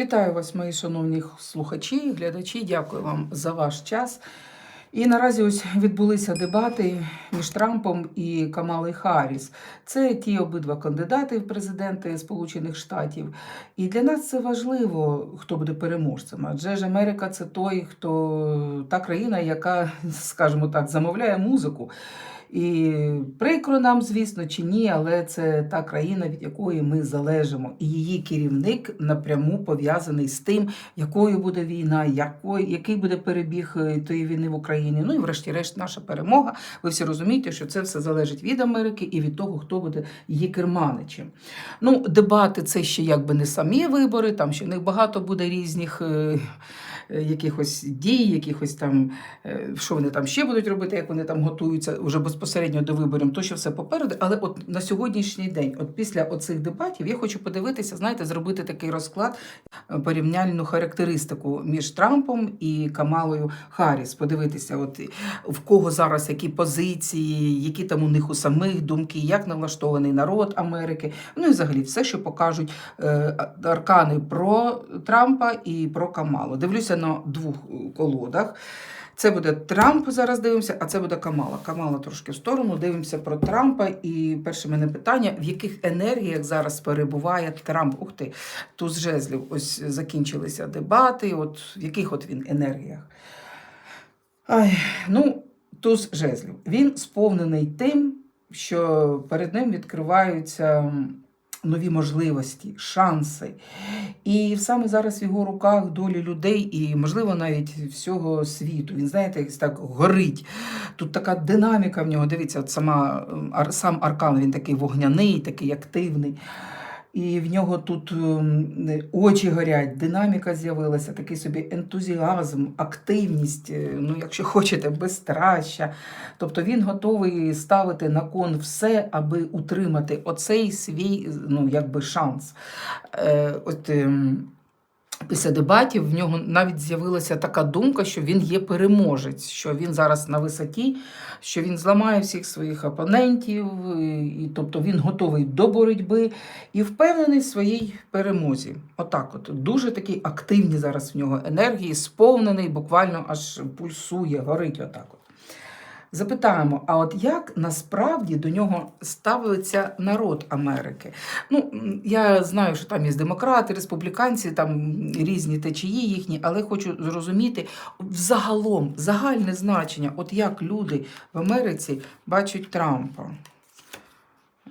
Вітаю вас, мої шановні слухачі, глядачі. Дякую вам за ваш час. І наразі ось відбулися дебати між Трампом і Камалою Харріс. Це ті обидва кандидати в президенти Сполучених Штатів. І для нас це важливо, хто буде переможцем. Адже ж Америка це той, хто та країна, яка, скажімо так, замовляє музику. І прикро нам, звісно, чи ні, але це та країна, від якої ми залежимо. І її керівник напряму пов'язаний з тим, якою буде війна, якої, який буде перебіг е, тої війни в Україні. Ну і врешті-решт, наша перемога. Ви всі розумієте, що це все залежить від Америки і від того, хто буде її керманичем. Ну, дебати це ще якби не самі вибори, там ще в них багато буде різних. Е, е, Якихось дій, якихось там, е, що вони там ще будуть робити, як вони там готуються вже безпосередньо до виборів, то що все попереду. Але от на сьогоднішній день, от після оцих дебатів, я хочу подивитися, знаєте, зробити такий розклад, е, порівняльну характеристику між Трампом і Камалою Харріс. Подивитися, от в кого зараз які позиції, які там у них у самих думки, як налаштований народ Америки. Ну і взагалі все, що покажуть е, аркани про Трампа і про Камалу. Дивлюся на двох е, колодах. Це буде Трамп, зараз дивимося, а це буде Камала. Камала трошки в сторону. Дивимося про Трампа. І перше мене питання: в яких енергіях зараз перебуває Трамп? Ух ти, туз жезлів. Ось закінчилися дебати. От в яких от він енергіях? Ай, ну, туз жезлів. Він сповнений тим, що перед ним відкриваються нові можливості, шанси. І саме зараз в його руках долі людей і, можливо, навіть всього світу. Він, знаєте, якось так горить. Тут така динаміка в нього. Дивіться, от сама, ем, сам аркан він такий вогняний, такий активний. І в нього тут ем, очі горять, динаміка з'явилася, такий собі ентузіазм, активність, е, ну, якщо хочете, безстраща. Тобто він готовий ставити на кон все, аби утримати оцей свій ну, якби шанс. Е, от, ем, Після дебатів в нього навіть з'явилася така думка, що він є переможець, що він зараз на висоті, що він зламає всіх своїх опонентів, і, тобто він готовий до боротьби і впевнений в своїй перемозі. Отак, от дуже такі активні зараз в нього енергії, сповнений, буквально аж пульсує, горить отак. От. Запитаємо, а от як насправді до нього ставиться народ Америки? Ну, я знаю, що там є демократи, республіканці, там різні течії їхні, але хочу зрозуміти взагалом загальне значення, от як люди в Америці бачать Трампа.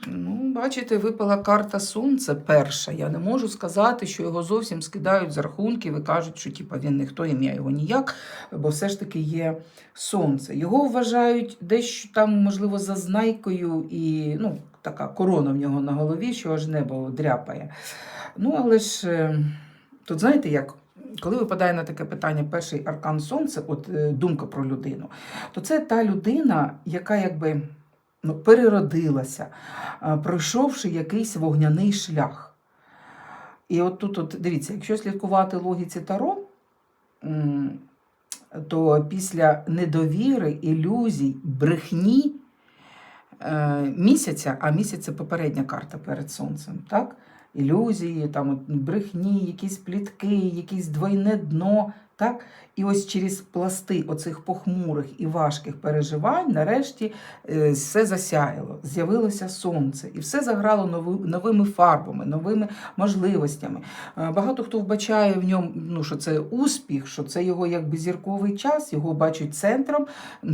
Ну, бачите, випала карта Сонце перша. Я не можу сказати, що його зовсім скидають з рахунків і кажуть, що типа, він ніхто ім'я його ніяк, бо все ж таки є сонце. Його вважають дещо там, можливо, за знайкою і ну, така корона в нього на голові, що аж небо дряпає. Ну, але ж е, тут знаєте як? Коли випадає на таке питання перший аркан Сонце, от е, думка про людину, то це та людина, яка якби ну, переродилася, пройшовши якийсь вогняний шлях. І от тут, от, дивіться, якщо слідкувати логіці Таро, то після недовіри, ілюзій, брехні е, місяця, а місяць це попередня карта перед сонцем, так? Ілюзії, там, брехні, якісь плітки, якесь двойне дно. Так? І ось через пласти оцих похмурих і важких переживань, нарешті е, все засяяло, з'явилося сонце, і все заграло новими фарбами, новими можливостями. Е, Багато хто вбачає в ньому, ну, що це успіх, що це його якби зірковий час, його бачать центром,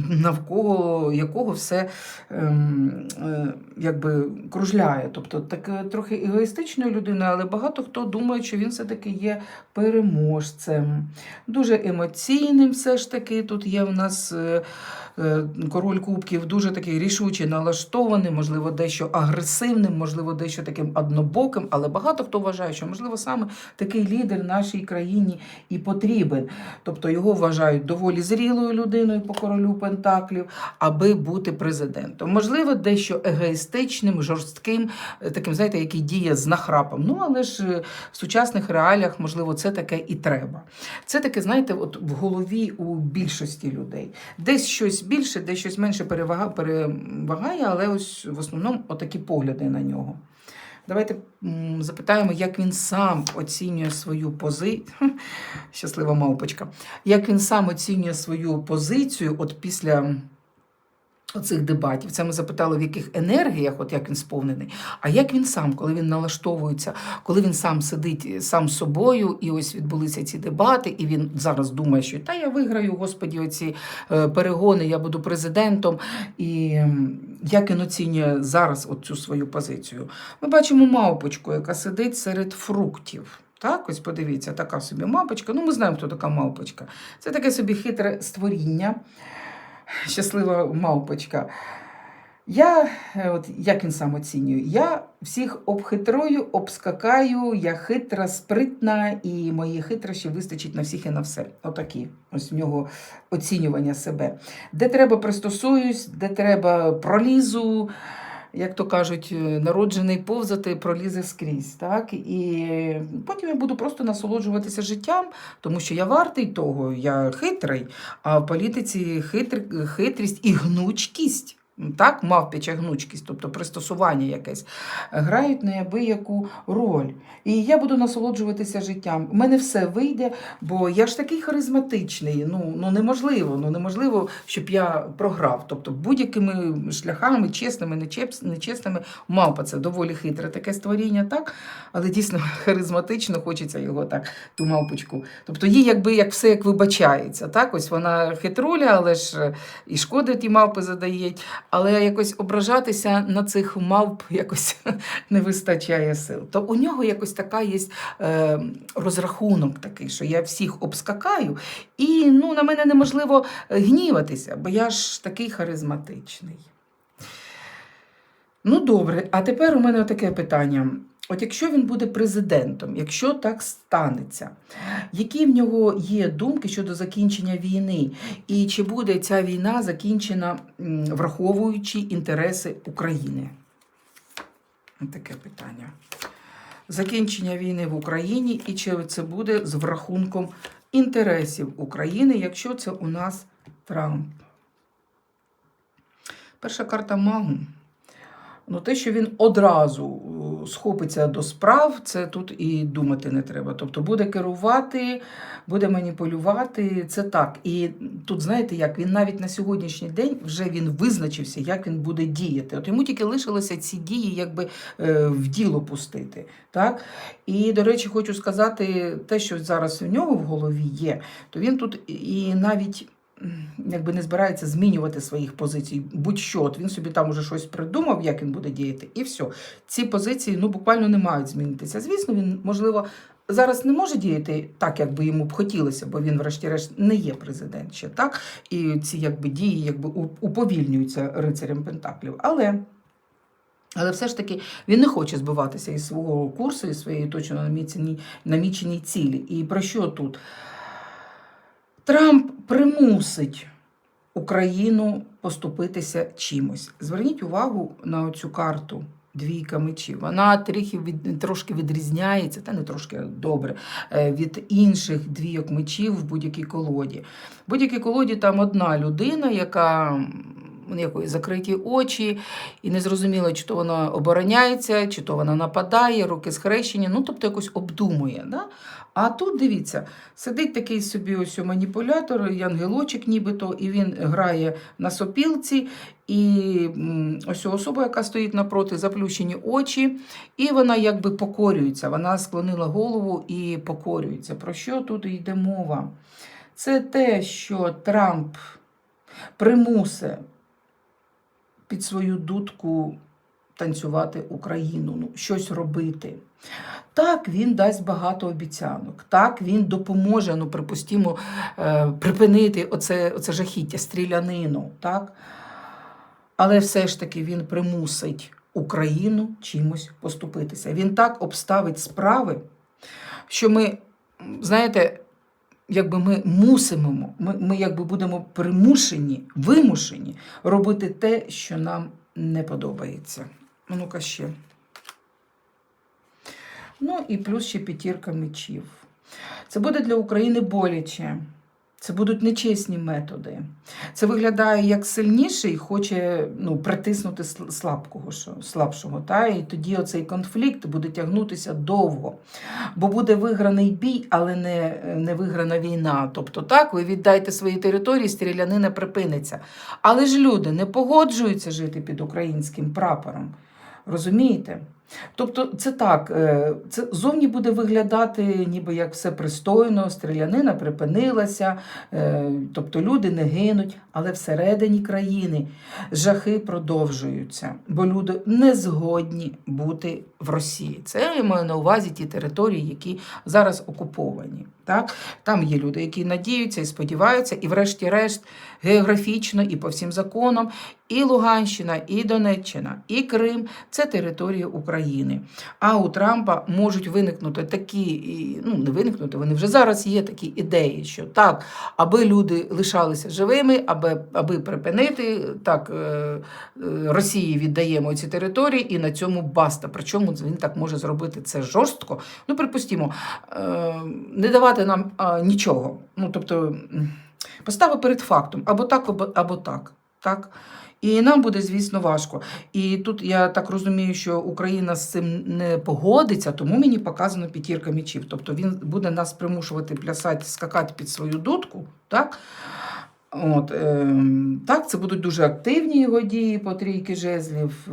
навколо якого все ем, е, якби кружляє. Тобто таке трохи егоїстичною людиною, але багато хто думає, що він все-таки є переможцем. Дуже емоційним все ж таки. Тут є в нас е, король кубків, дуже такий рішуче налаштований, можливо, дещо агресивним, можливо, дещо таким однобоким, але багато хто вважає, що можливо саме такий лідер нашій країні і потрібен. Тобто його вважають доволі зрілою людиною по королю Пентаклів, аби бути президентом. Можливо, дещо егоїстичним, жорстким, е, таким, знаєте, який діє з нахрапом. Ну, але ж е, в сучасних реаліях, можливо, це таке і треба. Це таке, знаєте, от в голові у більшості людей. Десь щось більше, де щось менше перевага, перевагає, але ось в основному отакі погляди на нього. Давайте запитаємо, як він сам оцінює свою позицію. Щаслива мавпочка. Як він сам оцінює свою позицію от після оцих дебатів. Це ми запитали, в яких енергіях, от як він сповнений, а як він сам, коли він налаштовується, коли він сам сидить сам з собою, і ось відбулися ці дебати, і він зараз думає, що та я виграю, господі, оці е, перегони, я буду президентом. І як він оцінює зараз от цю свою позицію? Ми бачимо мавпочку, яка сидить серед фруктів. Так, ось подивіться, така собі мавпочка. Ну, ми знаємо, хто така мавпочка. Це таке собі хитре створіння щаслива мавпочка. Я, е, от як він сам оцінює, я всіх обхитрую, обскакаю, я хитра, спритна, і мої хитрощі вистачить на всіх і на все. Отакі. Ось в нього оцінювання себе. Де треба, пристосуюсь, де треба пролізу. Як то кажуть, е, народжений повзати пролізе скрізь. Так? І потім я буду просто насолоджуватися життям, тому що я вартий того, я хитрий, а в політиці хитр, хитрість і гнучкість. Так, мавпяча гнучкість, тобто пристосування якесь, грають неабияку роль. І я буду насолоджуватися життям. У мене все вийде, бо я ж такий харизматичний. Ну, ну неможливо, ну неможливо, щоб я програв. Тобто будь-якими шляхами, чесними, нечесними, мавпа це доволі хитре таке створіння, так? Але дійсно харизматично хочеться його так, ту мавпочку. Тобто їй якби як все як вибачається. Так? Ось вона хитруля, але ж е, і шкоди ті мавпи задають. Але якось ображатися на цих мавп якось не вистачає сил. То у нього якось така є е, розрахунок такий, що я всіх обскакаю, і ну, на мене неможливо гніватися, бо я ж такий харизматичний. Ну, добре, а тепер у мене таке питання. От якщо він буде президентом, якщо так станеться, які в нього є думки щодо закінчення війни? І чи буде ця війна закінчена, враховуючи інтереси України? Таке питання. Закінчення війни в Україні, і чи це буде з врахунком інтересів України, якщо це у нас Трамп? Перша карта Магу. Ну, те, що він одразу е, схопиться до справ, це тут і думати не треба. Тобто буде керувати, буде маніпулювати, це так. І тут, знаєте, як він навіть на сьогоднішній день вже він визначився, як він буде діяти. От йому тільки лишилося ці дії якби е, в діло пустити. Так? І, до речі, хочу сказати, те, що зараз у нього в голові є, то він тут і навіть якби не збирається змінювати своїх позицій. Будь-що, от він собі там уже щось придумав, як він буде діяти, і все. Ці позиції ну, буквально не мають змінитися. Звісно, він, можливо, зараз не може діяти так, як би йому б хотілося, бо він, врешті-решт, не є президент ще, так? І ці якби, дії якби, уповільнюються рицарем Пентаклів. Але. Але все ж таки він не хоче збиватися із свого курсу, із своєї точно наміченій, наміченій цілі. І про що тут? Трамп примусить Україну поступитися чимось. Зверніть увагу на цю карту. Двійка мечів. Вона трохи від, трошки відрізняється, та не трошки добре, е, від інших двійок мечів в будь-якій колоді. В будь-якій колоді там одна людина, яка якої закриті очі, і не зрозуміло, чи то вона обороняється, чи то вона нападає, руки схрещені, ну тобто якось обдумує. Да? А тут дивіться, сидить такий собі ось маніпулятор, янгелочок нібито, і він грає на сопілці, і ось особа, яка стоїть напроти, заплющені очі, і вона якби покорюється. Вона склонила голову і покорюється. Про що тут йде мова? Це те, що Трамп примусить під свою дудку танцювати Україну, ну, щось робити. Так, він дасть багато обіцянок. Так, він допоможе, ну, припустімо, е, припинити оце, оце жахіття, стрілянину. Так? Але все ж таки він примусить Україну чимось поступитися. Він так обставить справи, що ми, знаєте, якби ми мусимо, ми, ми якби будемо примушені, вимушені робити те, що нам не подобається. Ну-ка ще. Ну і плюс ще п'ятірка мечів. Це буде для України боляче. Це будуть нечесні методи. Це виглядає як сильніший хоче ну, притиснути слабкого, слабшого. Та? І тоді оцей конфлікт буде тягнутися довго. Бо буде виграний бій, але не, не виграна війна. Тобто, так, ви віддайте свої території, стрілянина припиниться. Але ж люди не погоджуються жити під українським прапором. Розумієте? Тобто, це так, е, це зовні буде виглядати, ніби як все пристойно, стрілянина припинилася, е, тобто люди не гинуть, але всередині країни жахи продовжуються, бо люди не згодні бути в Росії. Це я маю на увазі ті території, які зараз окуповані. Так? Там є люди, які надіються і сподіваються, і, врешті-решт, географічно і по всім законам, і Луганщина, і Донеччина, і Крим це територія України. А у Трампа можуть виникнути такі, ну не виникнути, вони вже зараз є такі ідеї, що так, аби люди лишалися живими, аби, аби припинити так, е, е, Росії віддаємо ці території, і на цьому баста. Причому він так може зробити це жорстко. Ну, припустімо, е, не давати нам нічого. Ну, тобто, м, постава перед фактом або так, або так. так. І нам буде, звісно, важко. І тут я так розумію, що Україна з цим не погодиться, тому мені показано п'ятірка мічів. Тобто він буде нас примушувати плясати, скакати під свою дудку. Так? От, е, так, це будуть дуже активні його дії по трійки жезлів.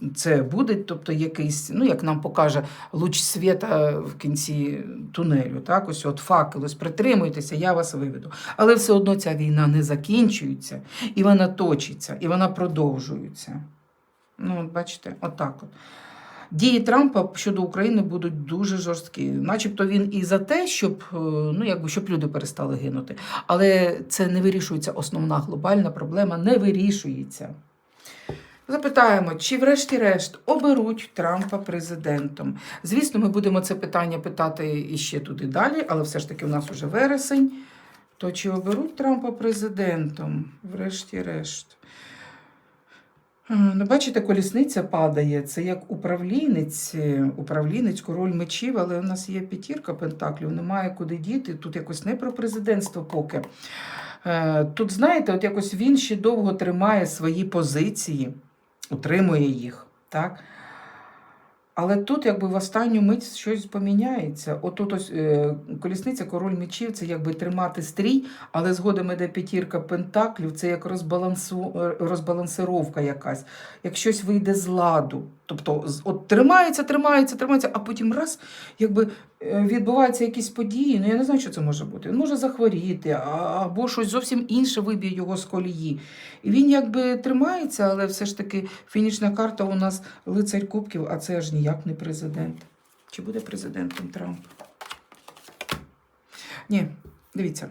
Е, Це буде, тобто, якийсь, ну як нам покаже луч світа в кінці тунелю. Так, ось от факел, ось притримуйтеся, я вас виведу. Але все одно ця війна не закінчується, і вона точиться, і вона продовжується. Ну, от бачите, отак от. Дії Трампа щодо України будуть дуже жорсткі. Начебто він і за те, щоб, е, ну, якби, щоб люди перестали гинути. Але це не вирішується основна глобальна проблема, не вирішується. Запитаємо, чи врешті-решт оберуть Трампа президентом. Звісно, ми будемо це питання питати іще туди далі, але все ж таки у нас уже вересень. То чи оберуть Трампа президентом? Врешті-решт. Е, Ну, бачите, колісниця падає. Це як управлінець, е, управлінець, король мечів, але у нас є п'ятірка пентаклів, немає куди діти. Тут якось не про президентство поки. Е, Тут, знаєте, от якось він ще довго тримає свої позиції, утримує їх. так? Але тут, якби в останню мить щось поміняється. От тут ось е, колісниця, король мечів це якби тримати стрій, але згодом іде п'ятірка пентаклів, це як розбалансу, е, розбалансировка якась, як щось вийде з ладу. Тобто, от тримається, тримається, тримається, а потім раз, якби е, відбуваються якісь події. Ну я не знаю, що це може бути. Він може захворіти, або щось зовсім інше виб'є його з колії. І він якби тримається, але все ж таки фінішна карта у нас лицарь кубків, а це аж ніяк не президент. Чи буде президентом Трамп? Ні, дивіться.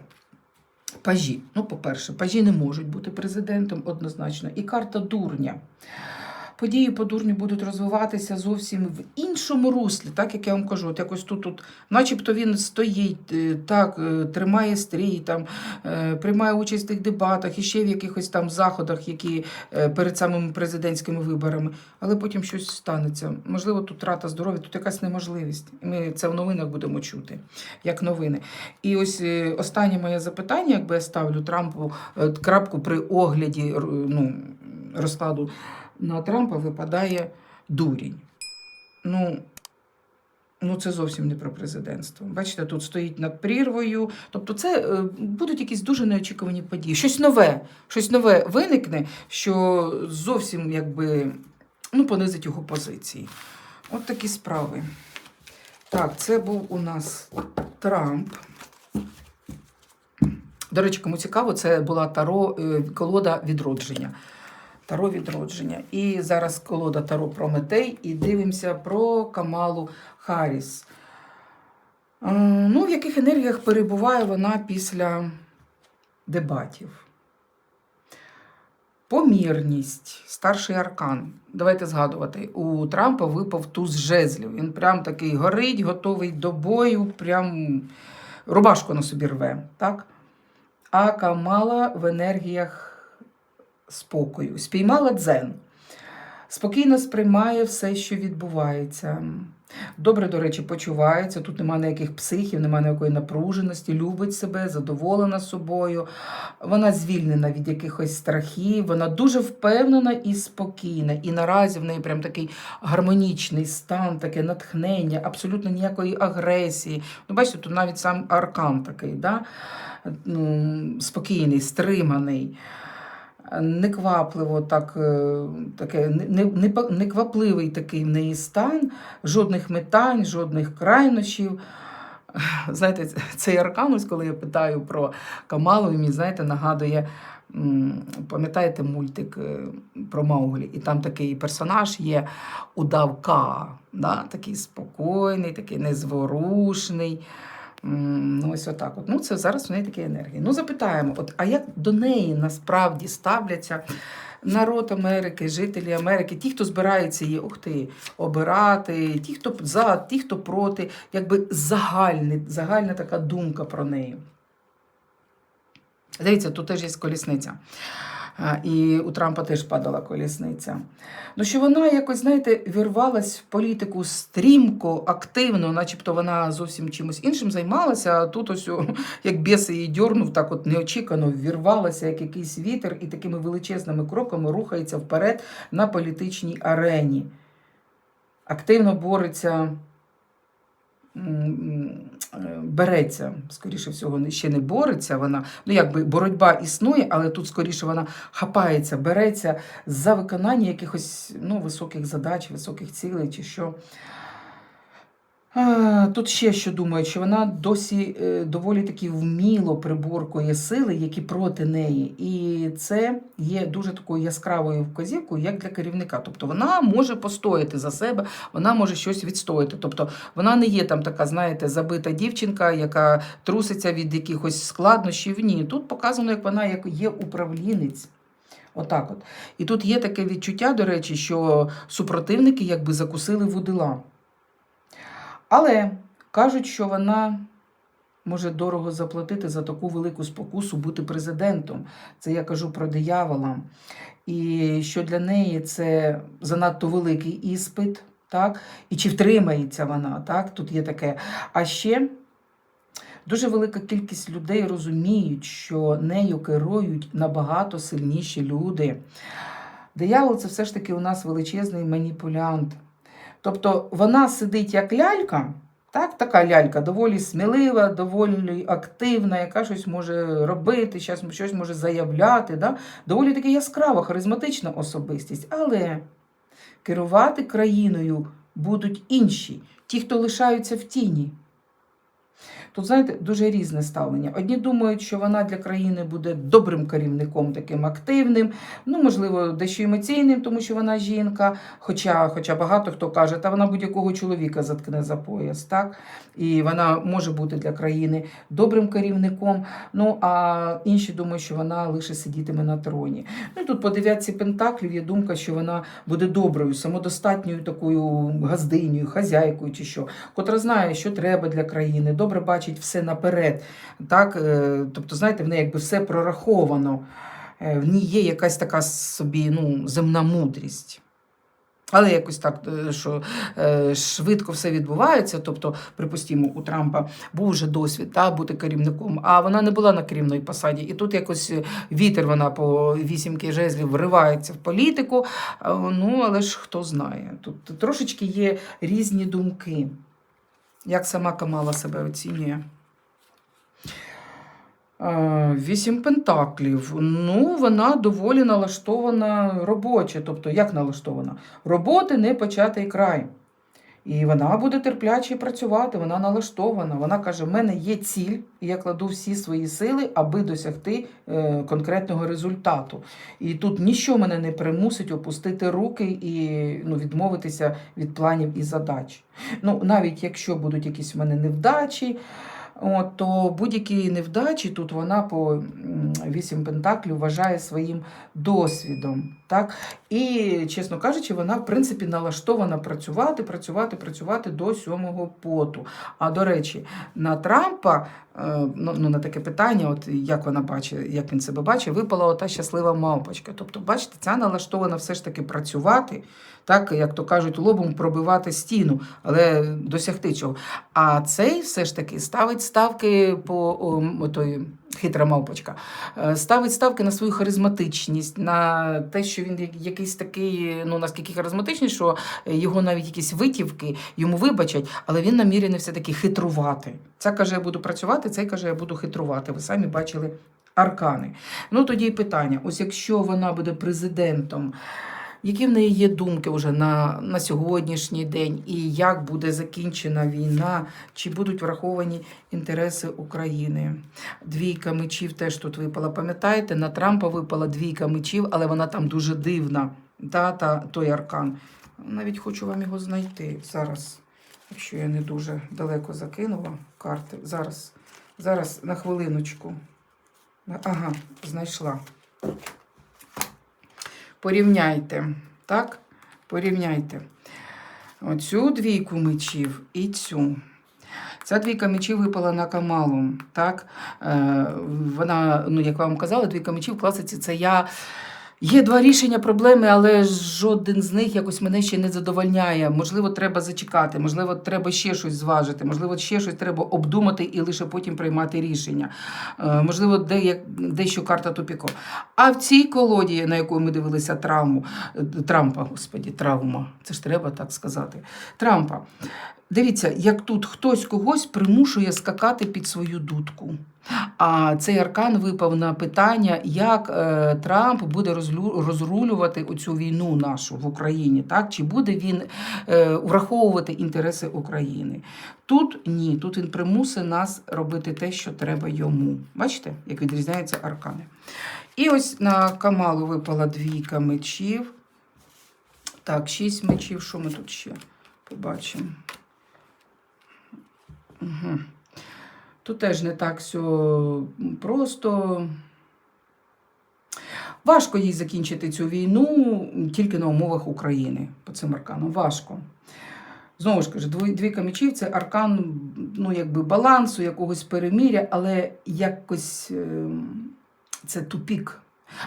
Пажі. Ну, по-перше, пажі не можуть бути президентом однозначно. І карта дурня. Події по дурню будуть розвиватися зовсім в іншому руслі, так як я вам кажу, от якось тут, тут начебто він стоїть, е, так, е, тримає стрій, там, е, приймає участь в тих дебатах і ще в якихось там заходах, які перед самими президентськими виборами, але потім щось станеться. Можливо, тут трата здоров'я, тут якась неможливість. Ми це в новинах будемо чути, як новини. І ось останнє моє запитання, якби я ставлю Трампу крапку при огляді ну, розкладу на Трампа випадає дурінь. Ну, ну це зовсім не про президентство. Бачите, тут стоїть над прірвою. Тобто, це е, будуть якісь дуже неочікувані події. Щось нове, щось нове виникне, що зовсім якби ну, понизить його позиції. От такі справи. Так, це був у нас Трамп. До речі, кому цікаво, це була таро е, колода відродження. Таро відродження. І зараз колода Таро Прометей, і дивимося про Камалу Харріс. Е, Ну, в яких енергіях перебуває вона після дебатів? Помірність, старший аркан. Давайте згадувати. У Трампа випав туз жезлів. Він прям такий горить, готовий до бою, прям рубашку на собі рве. Так? А Камала в енергіях спокою. Спіймала дзен. Спокійно сприймає все, що відбувається. Добре, до речі, почувається. Тут немає ніяких психів, немає ніякої напруженості, любить себе, задоволена собою. Вона звільнена від якихось страхів, вона дуже впевнена і спокійна. І наразі в неї прям такий гармонічний стан, таке натхнення, абсолютно ніякої агресії. Ну, бачите, тут навіть сам аркан такий, да? ну, спокійний, стриманий. Неквапливо, так, е, таке, не, не, неквапливий такий в неї стан, жодних метань, жодних крайнощів. Знаєте, цей аркан, ось коли я питаю про Камалу, він знаєте, нагадує, пам'ятаєте мультик е, про Мауглі? І там такий персонаж є удав Ка, да? такий спокійний, такий незворушний. Ну, ось отак. От. Ну, це зараз в неї такі енергії. Ну, запитаємо, от, а як до неї насправді ставляться народ Америки, жителі Америки, ті, хто збирається її ух ти, обирати, ті, хто за, ті, хто проти, якби загальний, загальна така думка про неї. Дивіться, тут теж є колісниця. І у Трампа теж падала колісниця. Ну, що вона якось, знаєте, вірвалась в політику стрімко, активно, начебто вона зовсім чимось іншим займалася, а тут ось, як біс її дьорнув, так от неочікано вірвалася, як якийсь вітер, і такими величезними кроками рухається вперед на політичній арені. Активно бореться береться, скоріше всього, ще не бореться вона. Ну, якби боротьба існує, але тут скоріше вона хапається, береться за виконання якихось ну, високих задач, високих цілей чи що. Тут ще що думають, що вона досі е, доволі таки вміло приборкує сили, які проти неї. І це є дуже такою яскравою вказівкою, як для керівника. Тобто вона може постояти за себе, вона може щось відстояти. Тобто вона не є там така, знаєте, забита дівчинка, яка труситься від якихось складнощів. Ні, тут показано, як вона як є управлінець. Отак от. І тут є таке відчуття, до речі, що супротивники якби закусили вудила. Але кажуть, що вона може дорого заплатити за таку велику спокусу бути президентом. Це я кажу про диявола. І що для неї це занадто великий іспит, так? І чи втримається вона, так? Тут є таке. А ще дуже велика кількість людей розуміють, що нею керують набагато сильніші люди. Диявол це все ж таки у нас величезний маніпулянт. Тобто вона сидить як лялька, так, така лялька, доволі смілива, доволі активна, яка щось може робити, щось, може заявляти. Да? Доволі таки яскрава, харизматична особистість. Але керувати країною будуть інші, ті, хто лишаються в тіні. Тут, знаєте, дуже різне ставлення. Одні думають, що вона для країни буде добрим керівником, таким активним, ну, можливо, дещо емоційним, тому що вона жінка. Хоча, хоча багато хто каже, та вона будь-якого чоловіка заткне за пояс, так? І вона може бути для країни добрим керівником. Ну а інші думають, що вона лише сидітиме на троні. Ну тут по дев'ятці пентаклів є думка, що вона буде доброю, самодостатньою такою газдинею, хазяйкою чи що, котра знає, що треба для країни, добре бачить все наперед. Так? е, Тобто, знаєте, в неї якби все прораховано. Е, В ній є якась така собі ну, земна мудрість. Але якось так, е, що швидко все відбувається. Тобто, припустімо, у Трампа був вже досвід та, бути керівником, а вона не була на керівної посаді. І тут якось вітер вона по вісімки жезлів вривається в політику. Ну, але ж хто знає. Тут трошечки є різні думки. Як сама Камала себе оцінює? Е, Вісім пентаклів. Ну, вона доволі налаштована робоче. Тобто, як налаштована? Роботи не початий край. І вона буде терпляче працювати, вона налаштована. Вона каже: в мене є ціль, і я кладу всі свої сили, аби досягти е, конкретного результату. І тут нічого мене не примусить опустити руки і ну, відмовитися від планів і задач. Ну, навіть якщо будуть якісь в мене невдачі, От, то будь-які невдачі тут вона по вісім пентаклів вважає своїм досвідом. Так? І, чесно кажучи, вона, в принципі, налаштована працювати, працювати, працювати до сьомого поту. А до речі, на Трампа, е, ну, ну на таке питання, от як вона бачить, як він себе бачить, випала ота щаслива мавпочка. Тобто, бачите, ця налаштована все ж таки працювати, так, як то кажуть, лобом пробивати стіну, але досягти цього. А цей все ж таки ставить ставки по той, хитра мавпочка, е, ставить ставки на свою харизматичність, на те, що він якийсь такий, ну наскільки харизматичний, що його навіть якісь витівки йому вибачать, але він намірений все-таки хитрувати. Ця каже, я буду працювати, цей каже, я буду хитрувати. Ви самі бачили аркани. Ну тоді питання: ось якщо вона буде президентом. Які в неї є думки вже на, на сьогоднішній день, і як буде закінчена війна, чи будуть враховані інтереси України? Двійка мечів теж тут випала. Пам'ятаєте, на Трампа випала двійка мечів, але вона там дуже дивна. Та, та, той аркан. Навіть хочу вам його знайти зараз, якщо я не дуже далеко закинула карти. Зараз, зараз на хвилиночку. Ага, знайшла. Порівняйте. Так? Порівняйте. Оцю двійку мечів і цю. Ця двійка мечів випала на Камалу. Так? Е, вона, ну, як вам казала, двійка мечів в класиці це я. Є два рішення проблеми, але жоден з них якось мене ще не задовольняє. Можливо, треба зачекати, можливо, треба ще щось зважити, можливо, ще щось треба обдумати і лише потім приймати рішення. Е, можливо, де, дещо карта тупіко. А в цій колоді, на яку ми дивилися травму, е, Трампа, господі, травма, це ж треба так сказати. Трампа. Дивіться, як тут хтось когось примушує скакати під свою дудку. А цей аркан випав на питання, як е, Трамп буде розрулювати оцю війну нашу в Україні, так? Чи буде він е, враховувати інтереси України? Тут ні, тут він примусить нас робити те, що треба йому. Бачите, як відрізняються аркани. І ось на Камалу випала двійка мечів. Так, шість мечів. Що ми тут ще побачимо? Угу. Тут теж не так все просто. Важко їй закінчити цю війну тільки на умовах України по цим арканам. Важко. Знову ж кажу, дві- двійка мечів це аркан ну, якби балансу, якогось переміря, але якось ем, це тупік.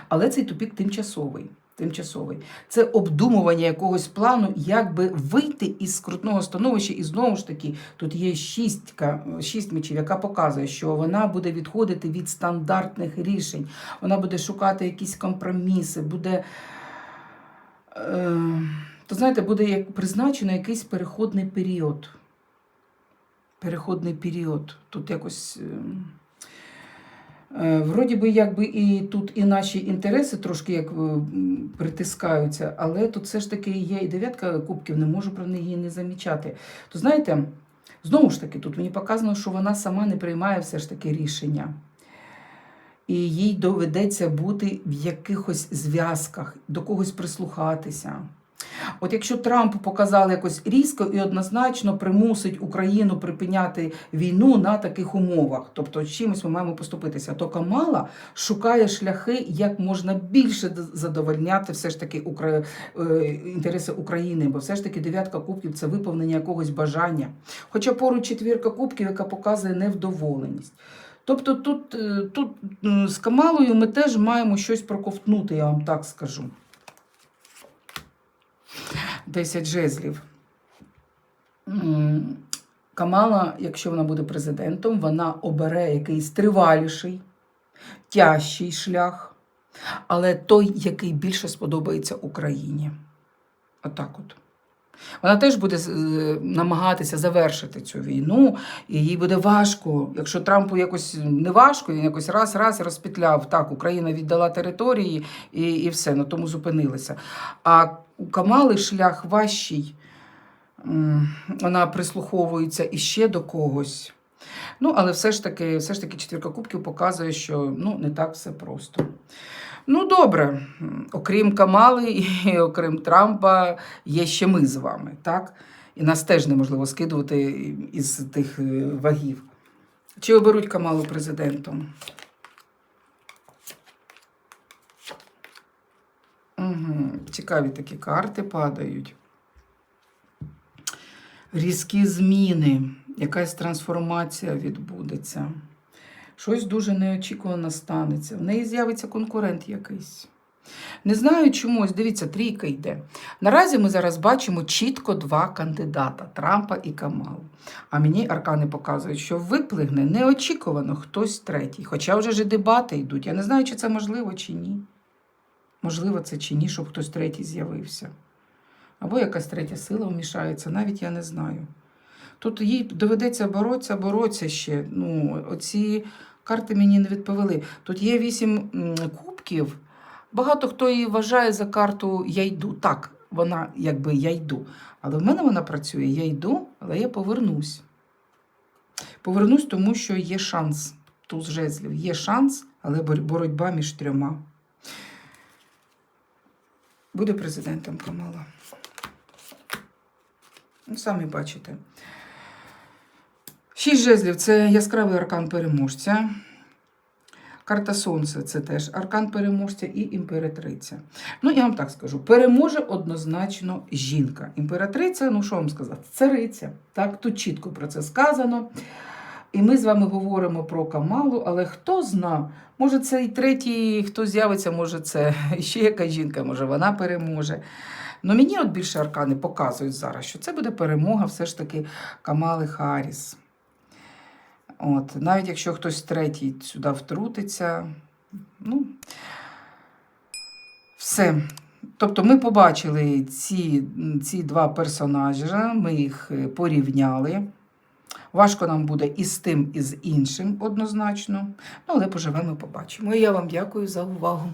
Але цей тупік тимчасовий. Тимчасовий. Це обдумування якогось плану, як би вийти із скрутного становища. І знову ж таки, тут є шістка, шість мечів, яка показує, що вона буде відходити від стандартних рішень. Вона буде шукати якісь компроміси, буде. Е, то знаєте, буде як призначено якийсь переходний період. Переходний період. Тут якось. Е, Вроді би, якби і тут і наші інтереси трошки як е, притискаються, але тут все ж таки є і дев'ятка кубків, не можу про неї не замічати. То знаєте, знову ж таки, тут мені показано, що вона сама не приймає все ж таки рішення. І їй доведеться бути в якихось зв'язках, до когось прислухатися. От якщо Трамп показав якось різко і однозначно примусить Україну припиняти війну на таких умовах, тобто чимось ми маємо поступитися, то Камала шукає шляхи, як можна більше задовольняти все ж таки Укра... е, інтереси України, бо все ж таки дев'ятка кубків це виповнення якогось бажання. Хоча поруч четвірка кубків, яка показує невдоволеність. Тобто тут, е, тут з Камалою ми теж маємо щось проковтнути, я вам так скажу. 10 жезлів. Камала, якщо вона буде президентом, вона обере якийсь триваліший, тяжчий шлях, але той, який більше сподобається Україні. Отак от. Вона теж буде е, намагатися завершити цю війну, і їй буде важко. Якщо Трампу якось не важко, він якось раз-раз розпетляв. Так, Україна віддала території і, і все, на тому зупинилися. А у Камали шлях важчий. Вона прислуховується іще до когось. Ну, але все ж таки, все ж таки четвірка кубків показує, що ну, не так все просто. Ну, добре, окрім Камали і окрім Трампа, є ще ми з вами, так? І нас теж неможливо скидувати із тих е, вагів. Чи оберуть Камалу президентом? Угу. Цікаві такі карти падають. Різкі зміни, якась трансформація відбудеться. Щось дуже неочікувано станеться. В неї з'явиться конкурент якийсь. Не знаю чомусь, дивіться, трійка йде. Наразі ми зараз бачимо чітко два кандидата Трампа і Камалу. А мені аркани показують, що виплигне неочікувано хтось третій. Хоча вже ж дебати йдуть. Я не знаю, чи це можливо, чи ні. Можливо, це чи ні, щоб хтось третій з'явився. Або якась третя сила вмішається, навіть я не знаю. Тут їй доведеться боротися, боротися ще. Ну, оці карти мені не відповіли. Тут є вісім кубків. Багато хто її вважає за карту Я йду. Так, вона якби я йду. Але в мене вона працює Я йду, але я повернусь. Повернусь, тому що є шанс. Туз жезлів. Є шанс, але боротьба між трьома. Буде президентом Камала. Ну, самі бачите. Шість жезлів це яскравий аркан переможця. Карта Сонце це теж аркан переможця і імператриця. Ну, я вам так скажу: переможе однозначно жінка. Імператриця, ну що вам сказати, цариця. Так, тут чітко про це сказано. І ми з вами говоримо про Камалу, але хто зна, може це і третій, хто з'явиться, може це ще яка жінка, може вона переможе. Ну мені от більше аркани показують зараз, що це буде перемога все ж таки Камали Харріс. От, навіть якщо хтось третій сюди втрутиться, ну, все. Тобто ми побачили ці, ці два персонажі, ми їх е, порівняли. Важко нам буде і з тим, і з іншим однозначно. Ну, але поживемо, побачимо. І я вам дякую за увагу.